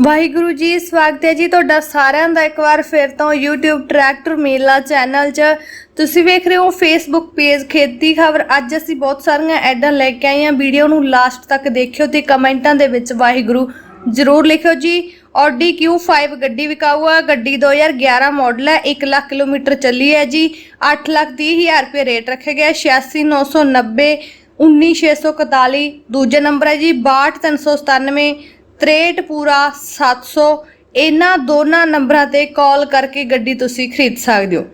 ਵਾਹਿਗੁਰੂ ਜੀ, ਸਵਾਗਤ ਹੈ ਜੀ ਤੁਹਾਡਾ ਸਾਰਿਆਂ ਦਾ ਇੱਕ ਵਾਰ ਫਿਰ ਤੋਂ YouTube ਟਰੈਕਟਰ ਮੇਲਾ ਚੈਨਲ 'ਚ। ਤੁਸੀਂ ਵੇਖ ਰਹੇ ਹੋ Facebook ਪੇਜ ਖੇਤੀ ਖਬਰ। ਅੱਜ ਅਸੀਂ ਬਹੁਤ ਸਾਰੀਆਂ ਐਡਾਂ ਲੈ ਕੇ ਆਏ ਹਾਂ। ਵੀਡੀਓ ਨੂੰ ਲਾਸਟ ਤੱਕ ਦੇਖਿਓ ਤੇ ਕਮੈਂਟਾਂ ਦੇ ਵਿੱਚ ਵਾਹਿਗੁਰੂ ਜ਼ਰੂਰ ਲਿਖਿਓ ਜੀ। Audi Q5 ਗੱਡੀ ਵਿਕਾਊ ਆ ਗੱਡੀ 2011 ਮਾਡਲ ਹੈ। 1 ਲੱਖ ਕਿਲੋਮੀਟਰ ਚੱਲੀ ਹੈ ਜੀ। 8 ਲੱਖ 30 ਹਜ਼ਾਰ ਰੁਪਏ ਰੇਟ ਰੱਖਿਆ ਗਿਆ। 86990 19641 ਦੂਜਾ ਨੰਬਰ ਹੈ ਜੀ 62397 63 ਪੂਰਾ 700 ਇਹਨਾਂ ਦੋਨਾਂ ਨੰਬਰਾਂ ਤੇ ਕਾਲ ਕਰਕੇ ਗੱਡੀ ਤੁਸੀਂ ਖਰੀਦ ਸਕਦੇ ਹੋ।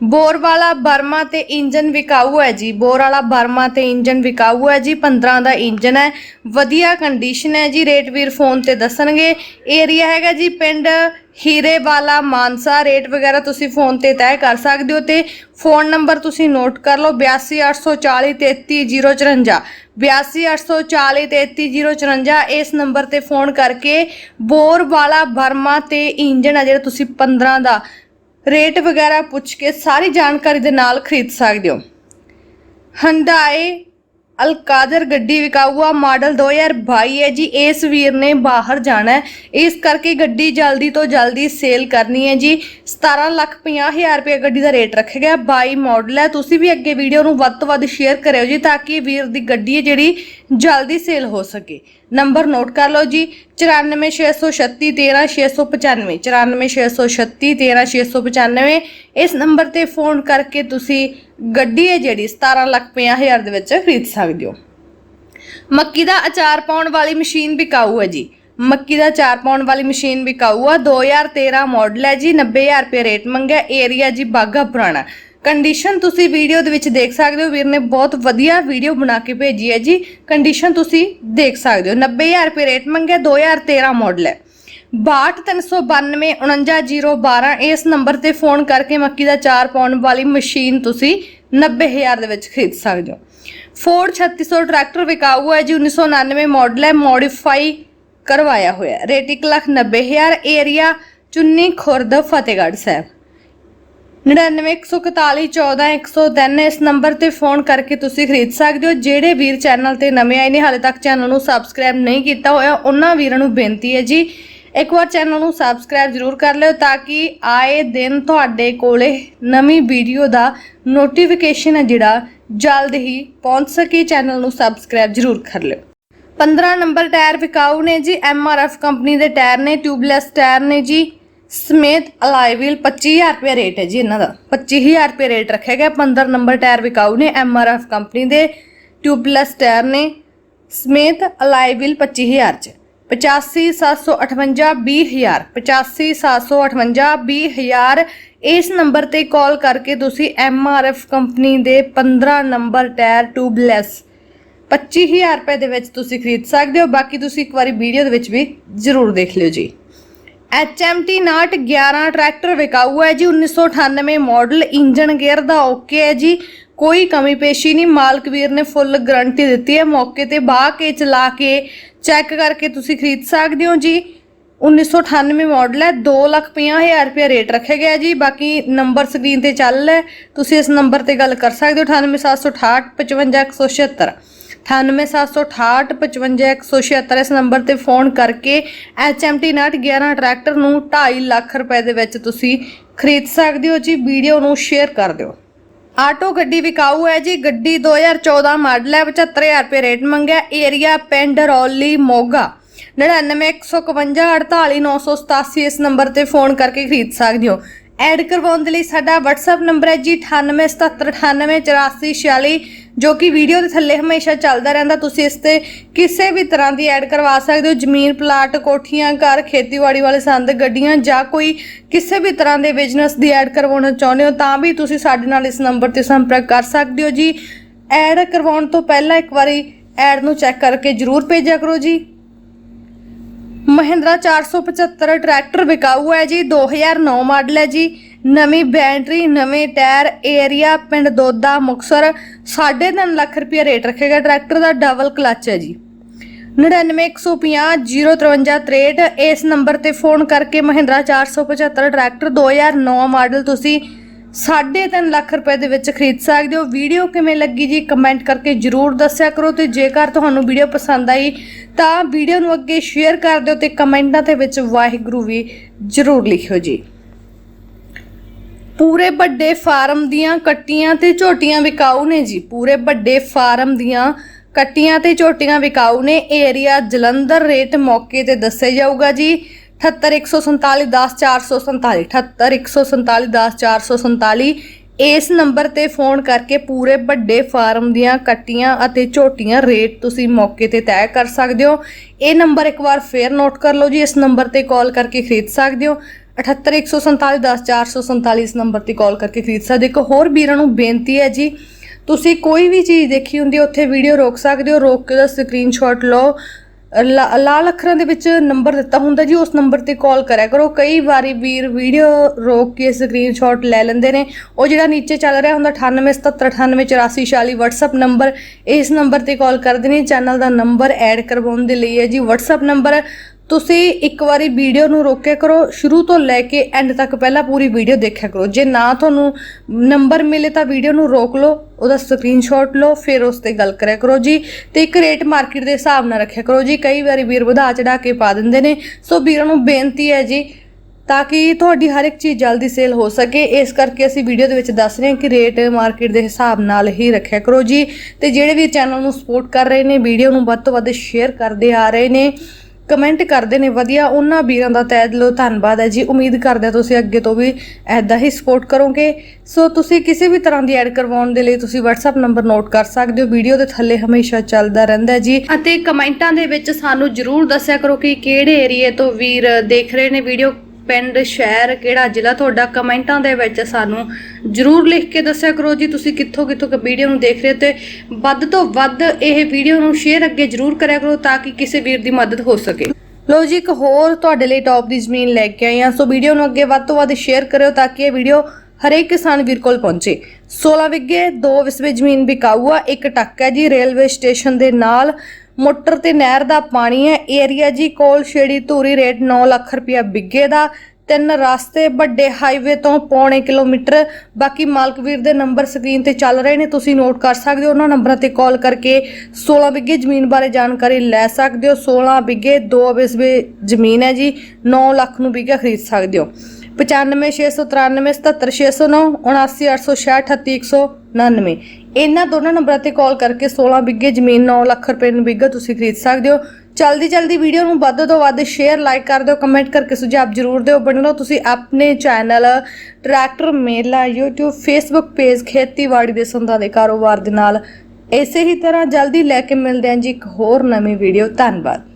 ਬੋਰ ਵਾਲਾ ਬਰਮਾ ਤੇ ਇੰਜਨ ਵਿਕਾਊ ਹੈ ਜੀ। ਬੋਰ ਵਾਲਾ ਬਰਮਾ ਤੇ ਇੰਜਨ ਵਿਕਾਊ ਹੈ ਜੀ। 15 ਦਾ ਇੰਜਨ ਹੈ। ਵਧੀਆ ਕੰਡੀਸ਼ਨ ਹੈ ਜੀ। ਰੇਟ ਵੀਰ ਫੋਨ ਤੇ ਦੱਸਣਗੇ। ਏਰੀਆ ਹੈਗਾ ਜੀ ਪਿੰਡ ਹੀਰੇ ਵਾਲਾ ਮਾਨਸਾ। ਰੇਟ ਵਗੈਰਾ ਤੁਸੀਂ ਫੋਨ ਤੇ ਤੈਅ ਕਰ ਸਕਦੇ ਹੋ ਤੇ ਫੋਨ ਨੰਬਰ ਤੁਸੀਂ ਨੋਟ ਕਰ ਲਓ। 8284433054 8284433054 ਇਸ ਨੰਬਰ ਤੇ ਫੋਨ ਕਰਕੇ ਬੋਰ ਵਾਲਾ ਬਰਮਾ ਤੇ ਇੰਜਨ ਆ ਜਿਹੜਾ ਤੁਸੀਂ 15 ਦਾ ਰੇਟ ਵਗੈਰਾ ਪੁੱਛ ਕੇ ਸਾਰੀ ਜਾਣਕਾਰੀ ਦੇ ਨਾਲ ਖਰੀਦ ਸਕਦੇ ਹੋ। ਹੰਡਾਏ ਅਲਕਾਦਰ ਗੱਡੀ ਵਿਕਾਊਆ ਮਾਡਲ 2022 ਹੈ ਜੀ। ਇਸ ਵੀਰ ਨੇ ਬਾਹਰ ਜਾਣਾ ਹੈ। ਇਸ ਕਰਕੇ ਗੱਡੀ ਜਲਦੀ ਤੋਂ ਜਲਦੀ ਸੇਲ ਕਰਨੀ ਹੈ ਜੀ। 17 ਲੱਖ 50 ਹਜ਼ਾਰ ਰੁਪਏ ਗੱਡੀ ਦਾ ਰੇਟ ਰੱਖਿਆ ਗਿਆ। 22 ਮਾਡਲ ਹੈ। ਤੁਸੀਂ ਵੀ ਅੱਗੇ ਵੀਡੀਓ ਨੂੰ ਵੱਧ ਤੋਂ ਵੱਧ ਸ਼ੇਅਰ ਕਰਿਓ ਜੀ, ਤਾਂ ਕਿ ਵੀਰ ਦੀ ਗੱਡੀ ਹੈ ਜਿਹੜੀ ਜਲਦੀ ਸੇਲ ਹੋ ਸਕੇ। ਨੰਬਰ ਨੋਟ ਕਰ ਲਓ ਜੀ 9466313695 9466313695 ਇਸ ਨੰਬਰ ਤੇ ਫੋਨ ਕਰਕੇ ਤੁਸੀਂ ਗੱਡੀ ਹੈ ਜਿਹੜੀ 17 ਲੱਖ 50 ਹਜ਼ਾਰ ਦੇ ਵਿੱਚ ਖਰੀਦ ਸਕਦੇ ਹੋ। ਮੱਕੀ ਦਾ ਅਚਾਰ ਪਾਉਣ ਵਾਲੀ ਮਸ਼ੀਨ ਵਿਕਾਊ ਹੈ ਜੀ। ਮੱਕੀ ਦਾ ਅਚਾਰ ਪਾਉਣ ਵਾਲੀ ਮਸ਼ੀਨ ਵਿਕਾਊ ਆ। 2013 ਮਾਡਲ ਹੈ ਜੀ 90000 ਰੁਪਏ ਰੇਟ ਮੰਗਿਆ। ਏਰੀਆ ਜੀ ਬਾਗਾ ਪੁਰਾਣਾ। ਕੰਡੀਸ਼ਨ ਤੁਸੀਂ ਵੀਡੀਓ ਦੇ ਵਿੱਚ ਦੇਖ ਸਕਦੇ ਹੋ। ਵੀਰ ਨੇ ਬਹੁਤ ਵਧੀਆ ਵੀਡੀਓ ਬਣਾ ਕੇ ਭੇਜੀ ਹੈ ਜੀ। ਕੰਡੀਸ਼ਨ ਤੁਸੀਂ ਦੇਖ ਸਕਦੇ ਹੋ। 90000 ਰੁਪਏ ਰੇਟ ਮੰਗਿਆ 2013 ਮਾਡਲ ਹੈ। 6292 ਇਸ ਨੰਬਰ ਤੇ ਫੋਨ ਕਰਕੇ ਮੱਕੀ ਦਾ ਚਾਰ ਪਾਉਣ ਵਾਲੀ ਮਸ਼ੀਨ ਤੁਸੀਂ 90000 ਦੇ ਵਿੱਚ ਖਰੀਦ ਸਕਦੇ ਹੋ। ਫੋਰਡ 3600 ਟਰੈਕਟਰ ਵਿਕਾਊ ਹੈ ਜੀ। 1999 ਮਾਡਲ ਹੈ। ਮੋਡੀਫਾਈ ਕਰਵਾਇਆ ਹੋਇਆ ਹੈ। ਰੇਟ 190000 ਏਰੀਆ ਚੁੰਨੀ ਖੁਰਦ ਫਤਿਹਗੜ੍ਹ ਸਾਹਿਬ। 9914414103 ਇਸ ਨੰਬਰ ਤੇ ਫੋਨ ਕਰਕੇ ਤੁਸੀਂ ਖਰੀਦ ਸਕਦੇ ਹੋ। ਜਿਹੜੇ ਵੀਰ ਚੈਨਲ ਤੇ ਨਵੇਂ ਆਏ ਨੇ, ਹਾਲੇ ਤੱਕ ਚੈਨਲ ਨੂੰ ਸਬਸਕ੍ਰਾਈਬ ਨਹੀਂ ਕੀਤਾ ਹੋਇਆ, ਉਹਨਾਂ ਵੀਰਾਂ ਨੂੰ ਬੇਨਤੀ ਹੈ ਜੀ, ਇੱਕ ਵਾਰ ਚੈਨਲ ਨੂੰ ਸਬਸਕ੍ਰਾਈਬ ਜ਼ਰੂਰ ਕਰ ਲਿਓ ਤਾਂ ਕਿ ਆਏ ਦਿਨ ਤੁਹਾਡੇ ਕੋਲੇ ਨਵੀਂ ਵੀਡੀਓ ਦਾ ਨੋਟੀਫਿਕੇਸ਼ਨ ਹੈ ਜਿਹੜਾ, ਜਲਦ ਹੀ ਪਹੁੰਚ ਸਕੇ, ਚੈਨਲ ਨੂੰ ਸਬਸਕ੍ਰਾਈਬ ਜ਼ਰੂਰ ਕਰ ਲਿਓ। 15 ਨੰਬਰ ਟਾਇਰ ਵਿਕਾਊ ਨੇ ਜੀ ਐਮਆਰਐਫ ਕੰਪਨੀ ਦੇ ਟਾਇਰ ਨੇ, ਟਿਊਬਲੈਸ ਟਾਇਰ ਨੇ ਜੀ। ਸਮੇਤ ਅਲਾਈ ਵੀਲ 25000 ਰੁਪਏ ਰੇਟ ਹੈ ਜੀ ਇਹਨਾਂ ਦਾ। 25000 ਰੁਪਏ ਰੇਟ ਰੱਖਿਆ ਗਿਆ। 15 ਨੰਬਰ ਟਾਇਰ ਵਿਕਾਊ ਨੇ ਐਮਆਰਐਫ ਕੰਪਨੀ ਦੇ, ਟਿਊਬਲੈਸ ਟਾਇਰ ਨੇ। ਸਮੇਤ ਅਲਾਈ ਵੀਲ 25000 ਚ। 85758 20000 85758 20000 ਇਸ ਨੰਬਰ ਤੇ ਕਾਲ ਕਰਕੇ ਤੁਸੀਂ ਐਮਆਰਐਫ ਕੰਪਨੀ ਦੇ 15 ਨੰਬਰ ਟਾਇਰ ਟਿਊਬਲੈਸ 25000 ਰੁਪਏ ਦੇ ਵਿੱਚ ਤੁਸੀਂ ਖਰੀਦ ਸਕਦੇ ਹੋ। ਬਾਕੀ ਤੁਸੀਂ ਇੱਕ ਵਾਰੀ ਵੀਡੀਓ ਦੇ ਵਿੱਚ ਵੀ ਜ਼ਰੂਰ ਦੇਖ ਲਿਓ ਜੀ। HMT 911 ਟਰੈਕਟਰ ਵਿਕਾਊ ਹੈ ਜੀ 1998 ਮਾਡਲ ਇੰਜਨ ਗੇਅਰ ਦਾ ਓਕੇ ਹੈ ਜੀ। ਕੋਈ ਕਮੀ ਪੇਸ਼ੀ ਨਹੀਂ, ਮਾਲਕ ਵੀਰ ਨੇ ਫੁੱਲ ਗਾਰੰਟੀ ਦਿੱਤੀ ਹੈ। ਮੌਕੇ ਤੇ ਬਾਹ ਕੇ ਚਲਾ ਕੇ ਚੈੱਕ ਕਰਕੇ ਤੁਸੀਂ ਖਰੀਦ ਸਕਦੇ ਹੋ ਜੀ। 1998 ਮਾਡਲ ਹੈ 250000 ਰੁਪਏ ਰੇਟ ਰੱਖਿਆ ਗਿਆ ਜੀ। ਬਾਕੀ ਨੰਬਰ ਸਕਰੀਨ ਤੇ ਚੱਲ ਹੈ। ਤੁਸੀਂ ਇਸ ਨੰਬਰ ਤੇ ਗੱਲ ਕਰ ਸਕਦੇ ਹੋ 9876655176 9876655176 ਇਸ ਨੰਬਰ ਤੇ ਫੋਨ ਕਰਕੇ HMT 911 ਟਰੈਕਟਰ ਨੂੰ 2.5 ਲੱਖ ਰੁਪਏ ਦੇ ਵਿੱਚ ਤੁਸੀਂ ਖਰੀਦ ਸਕਦੇ ਹੋ ਜੀ। ਵੀਡੀਓ ਨੂੰ ਸ਼ੇਅਰ ਕਰ ਦਿਓ। ਆਟੋ ਗੱਡੀ ਵਿਕਾਊ ਹੈ ਜੀ। ਗੱਡੀ 2014 ਮਾਡਲ ਹੈ। 75000 ਰੁਪਏ ਰੇਟ ਮੰਗਿਆ। ਏਰੀਆ ਪਿੰਡ ਰੌਲੀ ਮੋਗਾ। 9915548987 ਇਸ ਨੰਬਰ ਤੇ ਫੋਨ ਕਰਕੇ ਖਰੀਦ ਸਕਦੇ ਹੋ। ਐਡ ਕਰਵਾਉਣ ਦੇ ਲਈ ਸਾਡਾ WhatsApp ਨੰਬਰ ਹੈ ਜੀ। 9877988446 ਜੋ ਕਿ ਵੀਡੀਓ ਦੇ ਥੱਲੇ ਹਮੇਸ਼ਾ ਚੱਲਦਾ ਰਹਿੰਦਾ, ਤੁਸੀਂ ਇਸ ਤੇ ਕਿਸੇ ਵੀ ਤਰ੍ਹਾਂ ਦੀ ਐਡ ਕਰਵਾ ਸਕਦੇ ਹੋ, ਜ਼ਮੀਨ, ਪਲਾਟ, ਕੋਠੀਆਂ, ਘਰ, ਖੇਤੀਬਾੜੀ ਵਾਲੇ ਸੰਦ, ਗੱਡੀਆਂ ਜਾਂ ਕੋਈ ਕਿਸੇ ਵੀ ਤਰ੍ਹਾਂ ਦੇ ਬਿਜ਼ਨਸ ਦੀ ਐਡ ਕਰਵਾਉਣਾ ਚਾਹੁੰਦੇ ਹੋ, ਤਾਂ ਵੀ ਤੁਸੀਂ ਸਾਡੇ ਨਾਲ ਇਸ ਨੰਬਰ ਤੇ ਸੰਪਰਕ ਕਰ ਸਕਦੇ ਹੋ ਜੀ। ਐਡ ਕਰਵਾਉਣ ਤੋਂ ਪਹਿਲਾਂ ਇੱਕ ਵਾਰੀ ਐਡ ਨੂੰ ਚੈੱਕ ਕਰਕੇ ਜਰੂਰ ਭੇਜਿਆ ਕਰੋ ਜੀ। ਮਹਿੰਦਰਾ 475 ਟਰੈਕਟਰ ਵਿਕਾਊ ਹੈ ਜੀ 2009 ਮਾਡਲ ਹੈ ਜੀ। ਨਵੀਂ ਬੈਟਰੀ, ਨਵੇਂ ਟਾਇਰ, ਏਰੀਆ, ਪਿੰਡ ਦੋਦਾ, ਮੁਕਸਰ 3.5 ਲੱਖ ਰੁਪਏ ਰੇਟ ਰੱਖੇਗਾ। ਟਰੈਕਟਰ ਦਾ ਡਬਲ ਕਲਚ ਹੈ ਜੀ। 9915050363 ਇਸ ਨੰਬਰ ਤੇ ਫੋਨ ਕਰਕੇ ਮਹਿੰਦਰਾ 475 ਟਰੈਕਟਰ 2009 ਮਾਡਲ ਤੁਸੀਂ 3.5 ਲੱਖ ਰੁਪਏ ਦੇ ਵਿੱਚ ਖਰੀਦ ਸਕਦੇ ਹੋ। ਵੀਡੀਓ ਕਿਵੇਂ ਲੱਗੀ ਜੀ ਕਮੈਂਟ ਕਰਕੇ ਜਰੂਰ ਦੱਸਿਆ ਕਰੋ ਤੇ ਜੇਕਰ ਤੁਹਾਨੂੰ ਵੀਡੀਓ ਪਸੰਦ ਆਈ ਤਾਂ ਵੀਡੀਓ ਨੂੰ ਅੱਗੇ ਸ਼ੇਅਰ ਕਰ ਦਿਓ ਤੇ ਕਮੈਂਟਾਂ ਦੇ ਵਿੱਚ ਵਾਹਿਗੁਰੂ ਵੀ ਜਰੂਰ ਲਿਖਿਓ ਜੀ। ਪੂਰੇ ਵੱਡੇ ਫਾਰਮ ਦੀਆਂ ਕੱਟੀਆਂ ਤੇ ਝੋਟੀਆਂ ਵਿਕਾਊ ਨੇ ਜੀ। ਪੂਰੇ ਵੱਡੇ ਫਾਰਮ ਦੀਆਂ ਕੱਟੀਆਂ ਤੇ ਝੋਟੀਆਂ ਵਿਕਾਊ ਨੇ। ਏਰੀਆ ਜਲੰਧਰ ਰੇਟ ਮੌਕੇ ਤੇ ਦੱਸਿਆ ਜਾਊਗਾ ਜੀ। 78147104447 78147104447 ਇਸ ਨੰਬਰ ਤੇ ਫੋਨ ਕਰਕੇ ਪੂਰੇ ਵੱਡੇ ਫਾਰਮ ਦੀਆਂ ਕੱਟੀਆਂ ਅਤੇ ਝੋਟੀਆਂ ਰੇਟ ਤੁਸੀਂ ਮੌਕੇ ਤੇ ਤੈਅ ਕਰ ਸਕਦੇ ਹੋ। ਇਹ ਨੰਬਰ ਇੱਕ ਵਾਰ ਫੇਰ ਨੋਟ ਕਰ ਲਓ ਜੀ। ਇਸ ਨੰਬਰ ਤੇ ਕਾਲ ਕਰਕੇ ਖਰੀਦ ਸਕਦੇ ਹੋ। 78147104447 ਇਸ ਨੰਬਰ ਤੇ ਕਾਲ ਕਰਕੇ ਖਰੀਦ ਸਕਦੇ ਇੱਕ ਹੋਰ ਵੀਰਾਂ ਨੂੰ ਬੇਨਤੀ ਹੈ ਜੀ, ਤੁਸੀਂ ਕੋਈ ਵੀ ਚੀਜ਼ ਦੇਖੀ ਹੁੰਦੀ ਉੱਥੇ ਵੀਡੀਓ ਰੋਕ ਸਕਦੇ ਹੋ। ਰੋਕ ਕੇ ਉਹਦਾ ਸਕਰੀਨਸ਼ਾਟ ਲਓ। ਲਾਲ ਅੱਖਰਾਂ ਦੇ ਵਿੱਚ ਨੰਬਰ ਦਿੱਤਾ ਹੁੰਦਾ ਜੀ, ਉਸ ਨੰਬਰ ਤੇ ਕਾਲ ਕਰਿਆ ਕਰੋ। ਕਈ ਵਾਰੀ ਵੀਰ ਵੀਡੀਓ ਰੋਕ ਕੇ ਸਕਰੀਨਸ਼ਾਟ ਲੈ ਲੈਂਦੇ ਨੇ। ਉਹ ਜਿਹੜਾ ਨੀਚੇ ਚੱਲ ਰਿਹਾ ਹੁੰਦਾ 9877988446 WhatsApp ਨੰਬਰ ਇਸ ਨੰਬਰ ਤੇ ਕਾਲ ਕਰਦੇ ਨੇ। ਚੈਨਲ ਦਾ ਨੰਬਰ ਐਡ ਕਰਵਾਉਣ ਦੇ ਲਈ ਹੈ ਜੀ। WhatsApp ਨੰਬਰ ਤੁਸੀਂ ਇੱਕ ਵਾਰੀ ਵੀਡੀਓ ਨੂੰ ਰੋਕਿਆ ਕਰੋ, ਸ਼ੁਰੂ ਤੋਂ ਲੈ ਕੇ ਐਂਡ ਤੱਕ ਪਹਿਲਾਂ ਪੂਰੀ ਵੀਡੀਓ ਦੇਖਿਆ ਕਰੋ। ਜੇ ਨਾ ਤੁਹਾਨੂੰ ਨੰਬਰ ਮਿਲੇ ਤਾਂ ਵੀਡੀਓ ਨੂੰ ਰੋਕ ਲਓ, ਉਹਦਾ ਸਕਰੀਨਸ਼ਾਟ ਲਓ, ਫਿਰ ਉਸ ਤੇ ਗੱਲ ਕਰਿਆ ਕਰੋ ਜੀ। ਤੇ ਇੱਕ ਰੇਟ ਮਾਰਕੀਟ ਦੇ ਹਿਸਾਬ ਨਾਲ ਰੱਖਿਆ ਕਰੋ ਜੀ। ਕਈ ਵਾਰੀ ਵੀਰ ਵਧਾ ਚੜਾ ਕੇ ਪਾ ਦਿੰਦੇ ਨੇ। ਸੋ ਵੀਰਾਂ ਨੂੰ ਬੇਨਤੀ ਹੈ ਜੀ, ਤਾਂ ਕਿ ਤੁਹਾਡੀ ਹਰ ਇੱਕ ਚੀਜ਼ ਜਲਦੀ ਸੇਲ ਹੋ ਸਕੇ। ਇਸ ਕਰਕੇ ਅਸੀਂ ਵੀਡੀਓ ਦੇ ਵਿੱਚ ਦੱਸ ਰਹੇ ਹਾਂ ਕਿ ਰੇਟ ਮਾਰਕੀਟ ਦੇ ਹਿਸਾਬ ਨਾਲ ਹੀ ਰੱਖਿਆ ਕਰੋ ਜੀ। ਤੇ ਜਿਹੜੇ ਵੀ ਚੈਨਲ ਨੂੰ ਸਪੋਰਟ ਕਰ ਰਹੇ ਨੇ ਵੀਡੀਓ ਨੂੰ ਵੱਧ ਤੋਂ ਵੱਧ ਸ਼ੇਅਰ ਕਰਦੇ ਆ ਰਹੇ ਨੇ। ਕਮੈਂਟ ਕਰਦੇ ਨੇ, ਵਧੀਆ, ਉਹਨਾਂ ਵੀਰਾਂ ਦਾ ਤਹਿ ਦਿਲੋਂ ਧੰਨਵਾਦ ਹੈ ਜੀ। ਉਮੀਦ ਕਰਦੇ ਹਾਂ ਤੁਸੀਂ ਅੱਗੇ ਤੋਂ ਵੀ ਐਦਾਂ ਹੀ ਸਪੋਰਟ ਕਰੋਗੇ। ਸੋ ਤੁਸੀਂ ਕਿਸੇ ਵੀ ਤਰ੍ਹਾਂ ਦੀ ਐਡ ਕਰਵਾਉਣ ਦੇ ਲਈ ਤੁਸੀਂ WhatsApp ਨੰਬਰ ਨੋਟ ਕਰ ਸਕਦੇ ਹੋ। ਵੀਡੀਓ ਦੇ ਥੱਲੇ ਹਮੇਸ਼ਾ ਚੱਲਦਾ ਰਹਿੰਦਾ ਜੀ। ਅਤੇ ਕਮੈਂਟਾਂ ਦੇ ਵਿੱਚ ਸਾਨੂੰ ਜਰੂਰ ਦੱਸਿਆ ਕਰੋ ਕਿ ਕਿਹੜੇ ਏਰੀਏ ਤੋਂ ਵੀਰ ਦੇਖ ਰਹੇ ਨੇ। ਵੀਡੀਓ ਪਿੰਡ, ਸ਼ਹਿਰ, ਕਿਹੜਾ ਜ਼ਿਲ੍ਹਾ ਤੁਹਾਡਾ ਕਮੈਂਟਾਂ ਦੇ ਵਿੱਚ ਸਾਨੂੰ ਜਰੂਰ ਲਿਖ ਕੇ ਦੱਸਿਆ ਕਰੋ ਜੀ। ਤੁਸੀਂ ਕਿੱਥੋਂ ਕਿੱਥੋਂ ਵੀਡੀਓ ਨੂੰ ਦੇਖ ਰਹੇ ਹੋ ਤੇ ਵੱਧ ਤੋਂ ਵੱਧ ਇਹ ਵੀਡੀਓ ਨੂੰ ਸ਼ੇਅਰ ਅੱਗੇ ਜਰੂਰ ਕਰਿਆ ਕਰੋ ਤਾਂ ਕਿ ਕਿਸੇ ਵੀਰ ਦੀ ਮਦਦ ਹੋ ਸਕੇ। ਲੋ ਜੀ, ਇੱਕ ਹੋਰ ਤੁਹਾਡੇ ਲਈ ਟੌਪ ਦੀ ਜ਼ਮੀਨ ਲੈ ਕੇ ਆਏ ਹਾਂ। ਸੋ ਵੀਡੀਓ ਨੂੰ ਅੱਗੇ ਵੱਧ ਤੋਂ ਵੱਧ ਸ਼ੇਅਰ ਕਰਿਓ ਤਾਂ ਕਿ ਇਹ ਵੀਡੀਓ ਹਰੇਕ ਕਿਸਾਨ ਵੀਰ ਕੋਲ ਪਹੁੰਚੇ। 16 ਵਿੱਗੇ ਦੋ ਵਿਸਵੇ ਜ਼ਮੀਨ ਵਿਕਾਊ ਇੱਕ ਟੱਕ ਹੈ ਜੀ ਰੇਲਵੇ ਸਟੇਸ਼ਨ ਦੇ ਨਾਲ। ਮੋਟਰ ਤੇ ਨਹਿਰ ਦਾ ਪਾਣੀ ਹੈ। ਏਰੀਆ ਜੀ ਕੋਲ ਛੇੜੀ ਧੂਰੀ ਰੇਟ 9 ਲੱਖ ਰੁਪਇਆ ਬਿੱਗੇ ਦਾ। ਤਿੰਨ ਰਸਤੇ ਵੱਡੇ ਹਾਈਵੇ ਤੋਂ ਪੌਣੇ ਕਿਲੋਮੀਟਰ। ਬਾਕੀ ਮਾਲਕ ਵੀਰ ਦੇ ਨੰਬਰ ਸਕਰੀਨ ਤੇ ਚੱਲ ਰਹੇ ਨੇ, ਤੁਸੀਂ ਨੋਟ ਕਰ ਸਕਦੇ ਹੋ। ਉਹਨਾਂ ਨੰਬਰਾਂ ਤੇ ਕਾਲ ਕਰਕੇ 16 ਬਿੱਗੇ ਜ਼ਮੀਨ ਬਾਰੇ ਜਾਣਕਾਰੀ ਲੈ ਸਕਦੇ ਹੋ। 16 ਬਿੱਗੇ ਦੋ ਵਿਸਵੇ ਜ਼ਮੀਨ ਹੈ ਜੀ 9 ਲੱਖ ਨੂੰ ਬਿੱਗਾ ਖਰੀਦ ਸਕਦੇ ਹੋ। 9569377609 79866 ਇਹਨਾਂ ਦੋਨਾਂ ਨੰਬਰਾਂ ਤੇ ਕਾਲ ਕਰਕੇ 16 ਬਿੱਗੇ ਜ਼ਮੀਨ 9 ਲੱਖ ਰੁਪਏ ਨੂੰ ਬਿੱਗਾ ਤੁਸੀਂ ਖਰੀਦ ਸਕਦੇ ਹੋ। ਜਲਦੀ ਜਲਦੀ ਵੀਡੀਓ ਨੂੰ ਵੱਧ ਤੋਂ ਵੱਧ ਸ਼ੇਅਰ ਲਾਈਕ ਕਰ ਦਿਓ ਕਮੈਂਟ ਕਰਕੇ ਸੁਝਾਅ ਜ਼ਰੂਰ ਦਿਓ। ਬਣੇ ਰਹੋ ਤੁਸੀਂ ਆਪਣੇ ਚੈਨਲ ਟਰੈਕਟਰ ਮੇਲਾ YouTube, Facebook ਪੇਜ ਖੇਤੀਬਾੜੀ ਦੇ ਸੰਦਾਂ ਦੇ ਕਾਰੋਬਾਰ ਦੇ ਨਾਲ। ਇਸੇ ਹੀ ਤਰ੍ਹਾਂ ਜਲਦੀ ਲੈ ਕੇ ਮਿਲਦੇ ਹਾਂ ਜੀ ਇੱਕ ਹੋਰ ਨਵੀਂ ਵੀਡੀਓ। ਧੰਨਵਾਦ।